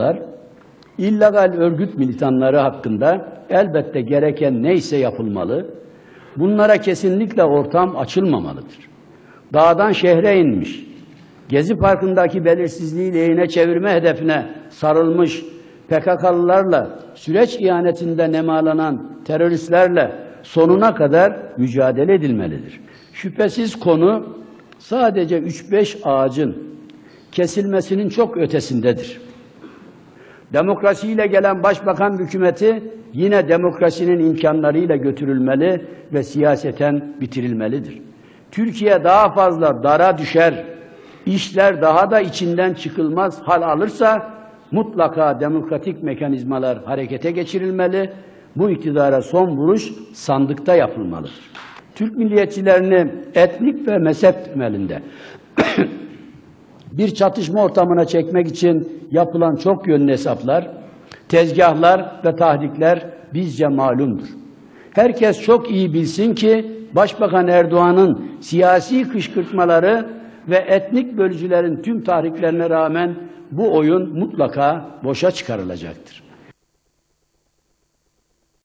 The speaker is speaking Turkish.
konular, illegal örgüt militanları hakkında elbette gereken neyse yapılmalı. Bunlara kesinlikle ortam açılmamalıdır. Dağdan şehre inmiş, Gezi Parkı'ndaki belirsizliği lehine çevirme hedefine sarılmış PKK'lılarla, süreç ihanetinde nemalanan teröristlerle sonuna kadar mücadele edilmelidir. Şüphesiz konu sadece 3-5 ağacın kesilmesinin çok ötesindedir. Demokrasiyle gelen başbakan hükümeti yine demokrasinin imkanlarıyla götürülmeli ve siyaseten bitirilmelidir. Türkiye daha fazla dara düşer, işler daha da içinden çıkılmaz hal alırsa mutlaka demokratik mekanizmalar harekete geçirilmeli, bu iktidara son vuruş sandıkta yapılmalıdır. Türk milliyetçilerini etnik ve mezhep temelinde bir çatışma ortamına çekmek için yapılan çok yönlü hesaplar, tezgahlar ve tahrikler bizce malumdur. Herkes çok iyi bilsin ki Başbakan Erdoğan'ın siyasi kışkırtmaları ve etnik bölücülerin tüm tahriklerine rağmen bu oyun mutlaka boşa çıkarılacaktır.